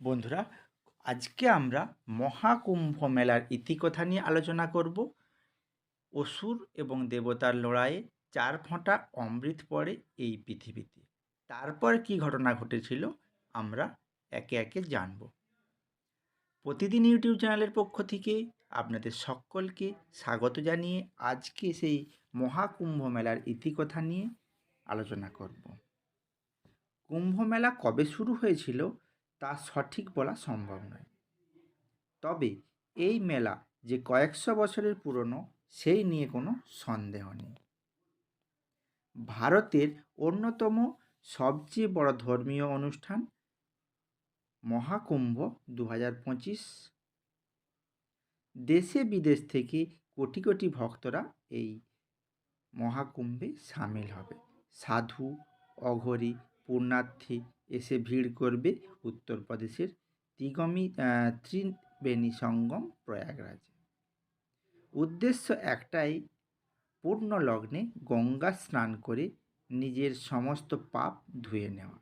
বন্ধুরা, আজকে আমরা মহাকুম্ভ মেলার ইতিকথা নিয়ে আলোচনা করব। অসুর এবং দেবতার লড়াইয়ে চার ফোঁটা অমৃত পড়ে এই পৃথিবীতে। তারপর কি ঘটনা ঘটেছিল আমরা একে একে জানব। প্রতিদিন ইউটিউব চ্যানেলের পক্ষ থেকে আপনাদের সকলকে স্বাগত জানিয়ে আজকে সেই মহাকুম্ভ মেলার ইতিকথা নিয়ে আলোচনা করব। কুম্ভ মেলা কবে শুরু হয়েছিল তা সঠিক বলা সম্ভব নয়। তবে এই মেলা যে কয়েকশো বছরের পুরনো, সেই নিয়ে কোনো সন্দেহ নেই। ভারতের অন্যতম সবচেয়ে বড় ধর্মীয় অনুষ্ঠান মহাকুম্ভ দু হাজার পঁচিশ। দেশে বিদেশ থেকে কোটি কোটি ভক্তরা এই মহাকুম্ভে সামিল হবে। সাধু, অঘরী, পুণ্যার্থী এসে ভিড় করবে উত্তরপ্রদেশের ত্রিগমি ত্রিবেণী সঙ্গম প্রয়াগরাজে। উদ্দেশ্য একটাই পূর্ণ লগ্নে গঙ্গা স্নান করে নিজের সমস্ত পাপ ধুয়ে নেওয়া।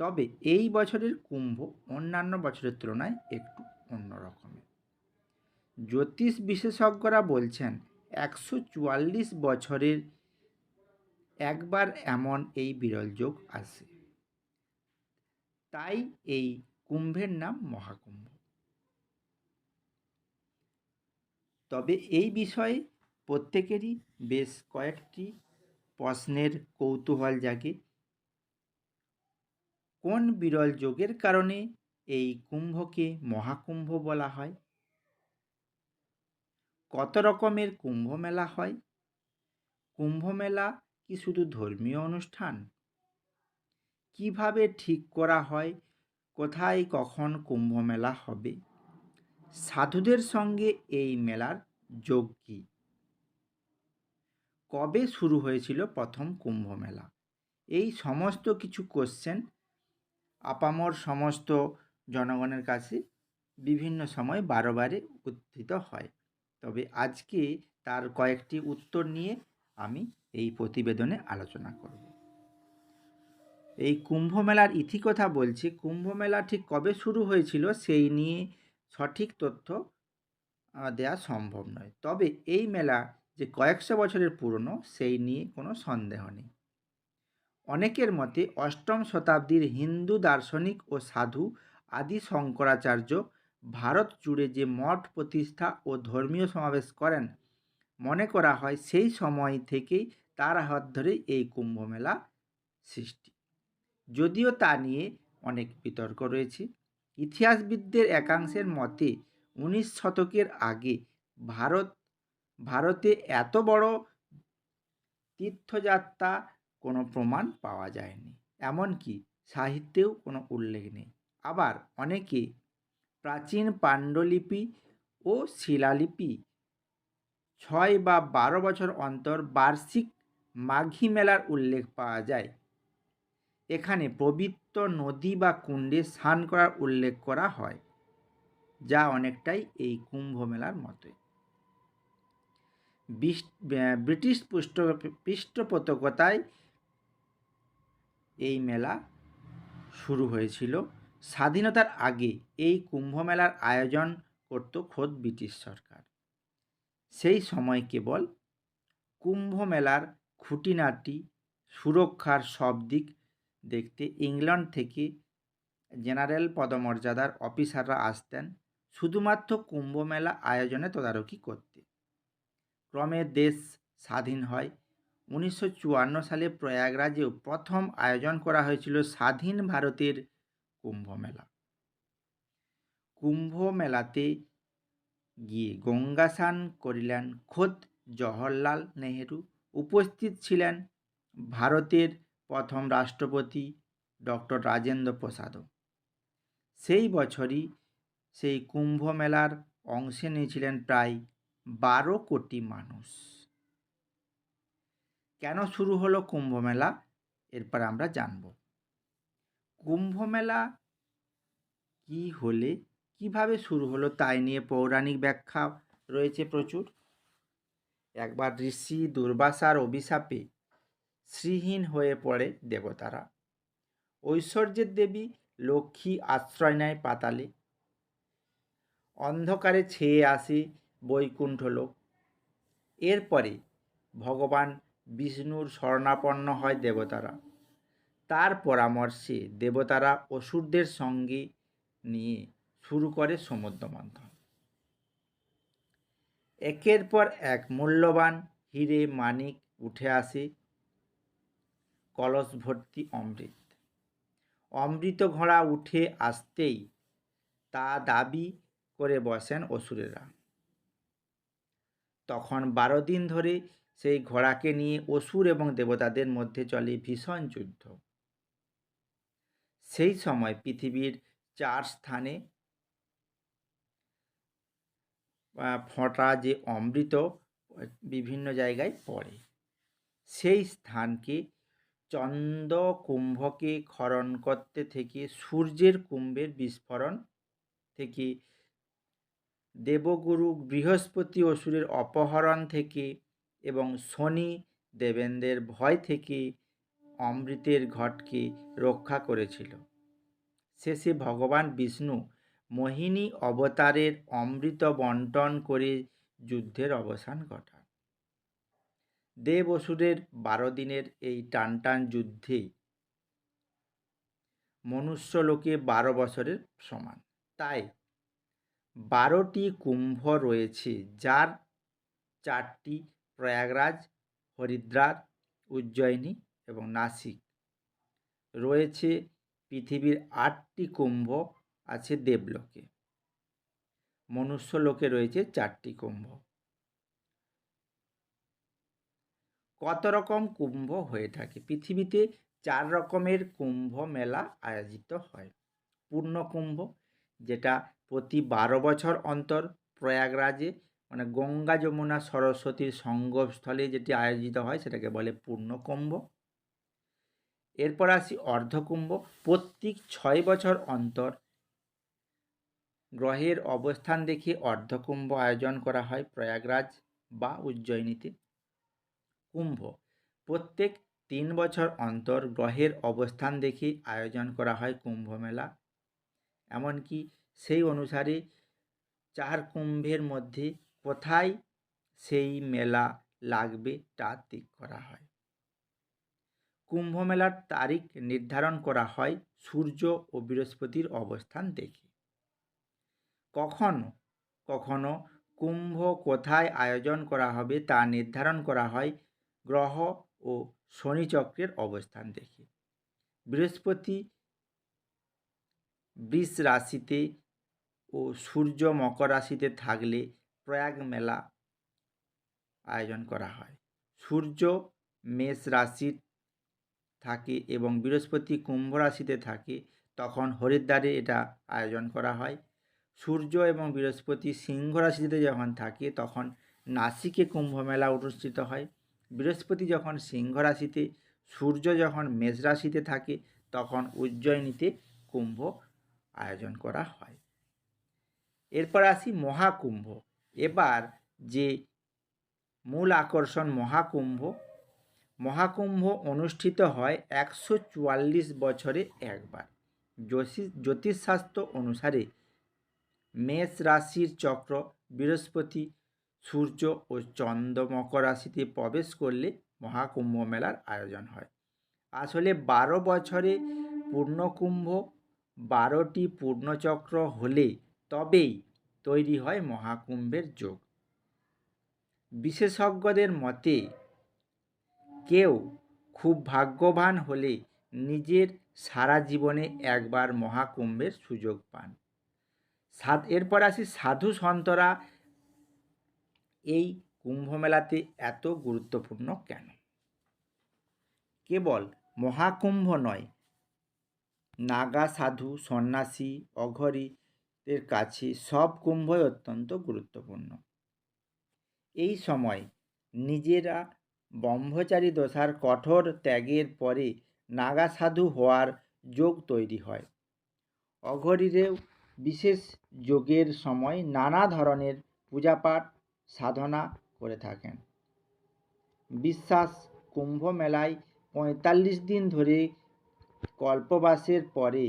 তবে এই বছরের কুম্ভ অন্যান্য বছরের তুলনায় একটু অন্য রকমের। জ্যোতিষ বিশেষজ্ঞরা বলছেন, একশো চুয়াল্লিশ বছরের একবার এমন এই বিরল যোগ আসে। তাই এই কুম্ভের নাম মহাকুম্ভ। তবে এই বিষয়ে প্রত্যেকেরই বেশ কয়েকটি প্রশ্নের কৌতূহল জাগে। কোন বিরল যোগের কারণে এই কুম্ভকে মহাকুম্ভ বলা হয়? কত রকমের কুম্ভ মেলা হয়? কুম্ভ মেলা কি শুধু ধর্মীয় অনুষ্ঠান কীভাবে ঠিক করা হয়? কোথায় কখন কুম্ভ মেলা হবে? সাধুদের সঙ্গে এই মেলার যোগ কী? কবে শুরু হয়েছিল প্রথম কুম্ভ মেলা? এই সমস্ত কিছু কোশ্চেন আপামর সমস্ত জনগণের কাছে বিভিন্ন সময় বারবারে উত্থিত হয়। তবে আজকে তার কয়েকটি উত্তর নিয়ে আমি এই প্রতিবেদনে আলোচনা করব। এই কুম্ভ মেলার ইতিকথা বলছি কুম্ভ মেলা ঠিক কবে শুরু হয়েছিল সেই নিয়ে সঠিক তথ্য দেওয়া সম্ভব নয়। তবে এই মেলা যে কয়েকশো বছরের পুরনো সেই নিয়ে কোনো সন্দেহ নেই। অনেকের মতে অষ্টম শতাব্দীর হিন্দু দার্শনিক ও সাধু আদি শঙ্করাচার্য ভারত জুড়ে যে মঠ প্রতিষ্ঠা ও ধর্মীয় সমাবেশ করেন, মনে করা হয় সেই সময় থেকেই তার হাত ধরে এই কুম্ভ মেলা সৃষ্টি। যদিও তা নিয়ে অনেক বিতর্ক রয়েছে। ইতিহাসবিদদের একাংশের মতে, উনিশ শতকের আগে ভারত, ভারতে এত বড় তীর্থযাত্রা কোনো প্রমাণ পাওয়া যায়নি। এমনকি সাহিত্যেও কোনো উল্লেখ নেই। আবার অনেকে প্রাচীন পাণ্ডুলিপি ও শিলালিপি ছয় বা বারো বছর অন্তর বার্ষিক মাঘী মেলার উল্লেখ পাওয়া যায়। এখানে পবিত্র নদী বা কুণ্ডে স্নান করার উল্লেখ করা হয়, যা অনেকটাই এই কুম্ভ মেলার মতোই ব্রিটিশ পৃষ্ঠ পৃষ্ঠপোষকতায় এই মেলা শুরু হয়েছিল। স্বাধীনতার আগে এই কুম্ভ মেলার আয়োজন করত খোদ ব্রিটিশ সরকার। সেই সময় কেবল কুম্ভ মেলার খুঁটিনাটি সুরক্ষার সব দিক দেখতে ইংল্যান্ড থেকে জেনারেল পদমর্যাদার অফিসাররা আসতেন, শুধুমাত্র কুম্ভমেলা আয়োজনে তদারকি করতে। ক্রমে দেশ স্বাধীন হয়। উনিশশো চুয়ান্ন সালে প্রয়াগরাজেও প্রথম আয়োজন করা হয়েছিল স্বাধীন ভারতের কুম্ভমেলা। কুম্ভমেলাতে গিয়ে গঙ্গাসান করিলেন খোদ জওহরলাল নেহেরু। উপস্থিত ছিলেন ভারতের প্রথম রাষ্ট্রপতি ডক্টর রাজেন্দ্র প্রসাদও। সেই বছরই সেই কুম্ভ মেলার অংশে নিয়েছিলেন প্রায় বারো কোটি মানুষ। কেন শুরু হলো কুম্ভ মেলা? এরপর আমরা জানব। কুম্ভ মেলা কী হলে, কীভাবে শুরু হলো তাই নিয়ে পৌরাণিক ব্যাখ্যা রয়েছে প্রচুর। একবার ঋষি দুর্বাসার অভিশাপে শ্রীহীন হয়ে পড়ে দেবতারা। ঐশ্বর্যের দেবী লক্ষ্মী আশ্রয় নেয় পাতালে। অন্ধকারে ছেয়ে আসে বৈকুণ্ঠ লোক। এরপরে ভগবান বিষ্ণুর শরণাপন্ন হয় দেবতারা। তার পরামর্শে দেবতারা অসুরদের সঙ্গে নিয়ে শুরু করে সমুদ্র মন্থন। একের পর এক মূল্যবান হিরে মানিক উঠে আসে কলস ভর্তি অমৃত। অমৃত ঘোড়া উঠে আসতেই তা দাবি করে বসেন অসুরেরা। তখন বারো দিন ধরে সেই ঘোড়াকে নিয়ে অসুর এবং দেবতাদের মধ্যে চলে ভীষণ যুদ্ধ। সেই সময় পৃথিবীর চার স্থানে ফোঁটা যে অমৃত বিভিন্ন জায়গায় পড়ে। সেই স্থানকে চন্দ কুম্ভকে ক্ষরণ করতে থেকে সূর্যের কুম্ভের বিস্ফোরণ থেকে দেবগুরু বৃহস্পতি অসুরের অপহরণ থেকে এবং শনি দেবেন্দ্রের ভয় থেকে অমৃতের ঘটকে রক্ষা করেছিল। শেষে ভগবান বিষ্ণু মোহিনী অবতারের অমৃত বন্টন করে যুদ্ধের অবসান ঘটান। দেব অসুরের বারো দিনের এই টানটান যুদ্ধে মনুষ্যলোকে বারো বছরের সমান। তাই বারোটি কুম্ভ রয়েছে, যার চারটি প্রয়াগরাজ, হরিদ্বার, উজ্জয়িনী এবং নাসিক। রয়েছে পৃথিবীর আটটি কুম্ভ আছে দেবলোকে। মনুষ্যলোকে রয়েছে চারটি কুম্ভ। কত রকম কুম্ভ হয়ে থাকে? পৃথিবীতে চার রকমের কুম্ভ মেলা আয়োজিত হয়। পূর্ণ কুম্ভ, যেটা প্রতি বারো বছর অন্তর প্রয়াগরাজে মানে গঙ্গা যমুনা সরস্বতীর সঙ্গমস্থলে যেটি আয়োজিত হয়, সেটাকে বলে পূর্ণকুম্ভ এরপর আসি অর্ধকুম্ভ প্রত্যেক ছয় বছর অন্তর গ্রহের অবস্থান দেখে অর্ধকুম্ভ আয়োজন করা হয় প্রয়াগরাজ বা উজ্জয়িনীতে। কুম্ভ। প্রত্যেক তিন বছর অন্তর গ্রহের অবস্থান দেখে আয়োজন করা হয় কুম্ভ মেলা। এমনকি সেই অনুসারে চার কুম্ভের মধ্যে কোথায় সেই মেলা লাগবে তা ঠিক করা হয়। কুম্ভ মেলার তারিখ নির্ধারণ করা হয় সূর্য ও বৃহস্পতির অবস্থান দেখে। কখনো কখনো কুম্ভ কোথায় আয়োজন করা হবে তা নির্ধারণ করা হয় গ্রহ ও শনিচক্রের অবস্থান দেখে। বৃহস্পতি বৃষ রাশিতে ও সূর্য মকর রাশিতে থাকলে প্রয়াগ মেলা আয়োজন করা হয়। সূর্য মেষ রাশির থাকে এবং বৃহস্পতি কুম্ভ রাশিতে থাকে, তখন হরিদ্বারে এটা আয়োজন করা হয়। সূর্য এবং বৃহস্পতি সিংহ রাশিতে যখন থাকে, তখন নাসিকে কুম্ভ মেলা অনুষ্ঠিত হয়। বৃহস্পতি যখন সিংহ রাশিতে, সূর্য যখন মেষ রাশিতে থাকে, তখন উজ্জয়িনীতে কুম্ভ আয়োজন করা হয়। এরপর আসি মহাকুম্ভ। এবার যে মূল আকর্ষণ মহাকুম্ভ মহাকুম্ভ অনুষ্ঠিত হয় একশো চুয়াল্লিশ বছরে একবার। জ্যোতিষশাস্ত্র অনুসারে মেষ রাশির চক্র বৃহস্পতি সূর্য ও চন্দ্র মকর রাশিতে প্রবেশ করলে মহাকুম্ভ মেলার আয়োজন হয়। আসলে বারো বছরে পূর্ণকুম্ভ, বারোটি পূর্ণচক্র হলে তবেই তৈরি হয় মহাকুম্ভের যোগ। বিশেষজ্ঞদের মতে, কেউ খুব ভাগ্যবান হলে নিজের সারা জীবনে একবার মহাকুম্ভের সুযোগ পান। সাদ এরপর আসি সাধু সন্তরা এই কুম্ভ মেলাতে এত গুরুত্বপূর্ণ কেন? কেবল মহাকুম্ভ নয়, নাগা সাধু, সন্ন্যাসী, অঘরীদের কাছে সব কুম্ভই অত্যন্ত গুরুত্বপূর্ণ। এই সময় নিজেরা ব্রহ্মচারী দশার কঠোর ত্যাগের পরে নাগা সাধু হওয়ার যোগ তৈরি হয়। অঘরীরেও বিশেষ যোগের সময় নানা ধরনের পূজাপাঠ সাধনা করে থাকেন। বিশ্বাস কুম্ভ মেলায় পঁয়তাল্লিশ দিন ধরে কল্পবাসের পরে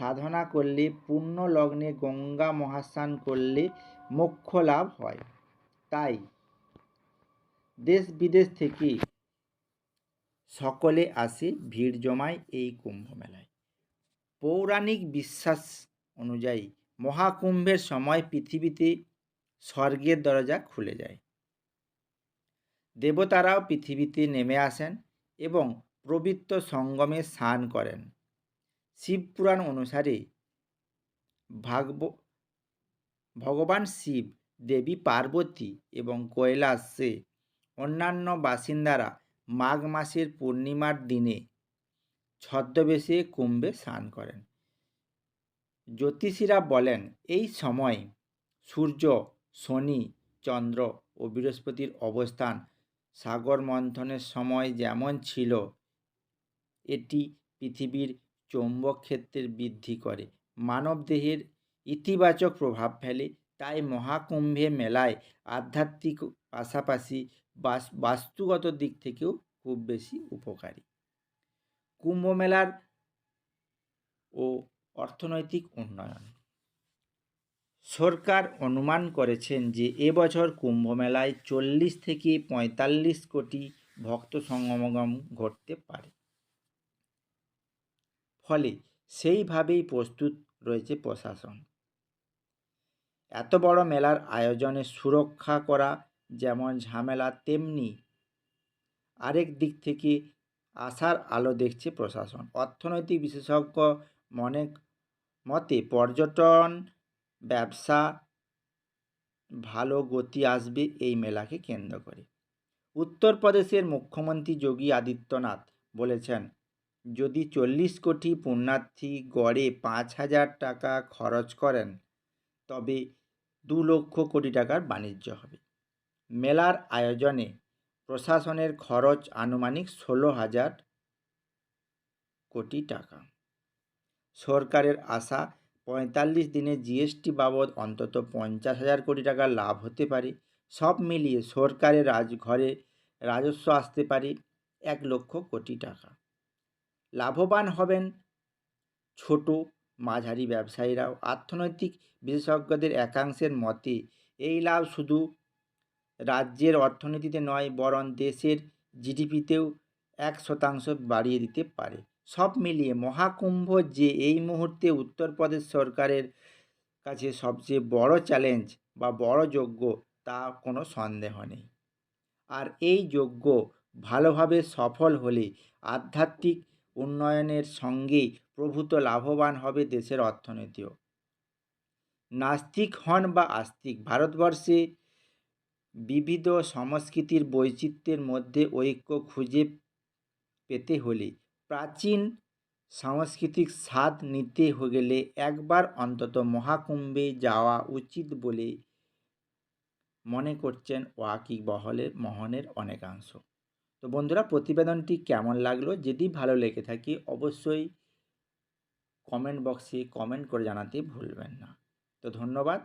সাধনা করলে, পূর্ণ লগ্নে গঙ্গা মহাস্নান করলে মোক্ষ লাভ হয়। তাই দেশ বিদেশ থেকে সকলে আসে ভিড় জমায় এই কুম্ভ মেলায়। পৌরাণিক বিশ্বাস অনুযায়ী মহাকুম্ভের সময় পৃথিবীতে স্বর্গের দরজা খুলে যায়। দেবতারাও পৃথিবীতে নেমে আসেন এবং পবিত্র সঙ্গমে স্নান করেন। শিবপুরাণ অনুসারে ভাগব, ভগবান শিব, দেবী পার্বতী এবং কৈলাসে অন্যান্য বাসিন্দারা মাঘ মাসের পূর্ণিমার দিনে ছদ্মবেশে কুম্ভে স্নান করেন। জ্যোতিষীরা বলেন, এই সময় সূর্য শনি, চন্দ্র ও বৃহস্পতির অবস্থান সাগর মন্থনের সময় যেমন ছিল, এটি পৃথিবীর চৌম্বক ক্ষেত্রের বৃদ্ধি করে। মানবদেহের ইতিবাচক প্রভাব ফেলে, তাই মহাকুম্ভে মেলায় আধ্যাত্মিক পাশাপাশি বাস, বাস্তুগত দিক থেকেও খুব বেশি উপকারী। কুম্ভ মেলার ও অর্থনৈতিক উন্নয়ন। সরকার অনুমান করেছেন যে এবছর কুম্ভ মেলায় চল্লিশ থেকে পঁয়তাল্লিশ কোটি ভক্ত সমাগম ঘটতে পারে। ফলে সেইভাবেই প্রস্তুত রয়েছে প্রশাসন। এত বড় মেলার আয়োজনে সুরক্ষা করা যেমন ঝামেলা, তেমনি আরেক দিক থেকে আশার আলো দেখছে প্রশাসন। অর্থনৈতিক বিশেষজ্ঞ মনে মতে পর্যটন ব্যবসা ভালো গতি আসবে এই মেলাকে কেন্দ্র করে। উত্তরপ্রদেশের মুখ্যমন্ত্রী যোগী আদিত্যনাথ বলেছেন, যদি চল্লিশ কোটি পুণ্যার্থী গড়ে পাঁচ হাজার টাকা খরচ করেন, তবে দু লক্ষ কোটি টাকার বাণিজ্য হবে। মেলার আয়োজনে প্রশাসনের খরচ আনুমানিক ষোলো হাজার কোটি টাকা। সরকারের আশা পঁয়তাল্লিশ দিনে জিএসটি বাবদ অন্তত পঞ্চাশ হাজার কোটি টাকা লাভ হতে পারে। সব মিলিয়ে সরকারের রাজঘরে রাজস্ব আসতে পারে এক লক্ষ কোটি টাকা। লাভবান হবেন ছোট মাঝারি ব্যবসায়ীরাও। অর্থনৈতিক বিশেষজ্ঞদের একাংশের মতে, এই লাভ শুধু রাজ্যের অর্থনীতিতে নয়, বরং দেশের জিডিপিতেও এক শতাংশ বাড়িয়ে দিতে পারে। সব মিলিয়ে মহাকুম্ভ যে এই মুহূর্তে উত্তরপ্রদেশ সরকারের কাছে সবচেয়ে বড় চ্যালেঞ্জ বা বড় যোগ্য, তা কোনো সন্দেহ নেই। আর এই যোগ্য ভালোভাবে সফল হলে আধ্যাত্মিক উন্নয়নের সঙ্গেই প্রভূত লাভবান হবে দেশের অর্থনীতিও। নাস্তিক হন বা আস্তিক, ভারতবর্ষে বিবিধ সংস্কৃতির বৈচিত্র্যের মধ্যে ঐক্য খুঁজে পেতে হলে প্রাচীন সাংস্কৃতিক স্বাদ নিতে গেলে একবার অন্তত মহাকুম্ভে যাওয়া উচিত বলে মনে করছেন ওয়াকিক বহলের মহনের অনেকাংশ। তো বন্ধুরা, প্রতিবেদনটি কেমন লাগল? যদি ভালো লেগে থাকে, অবশ্যই কমেন্ট বক্সে কমেন্ট করে জানাতে ভুলবেন না। তো ধন্যবাদ।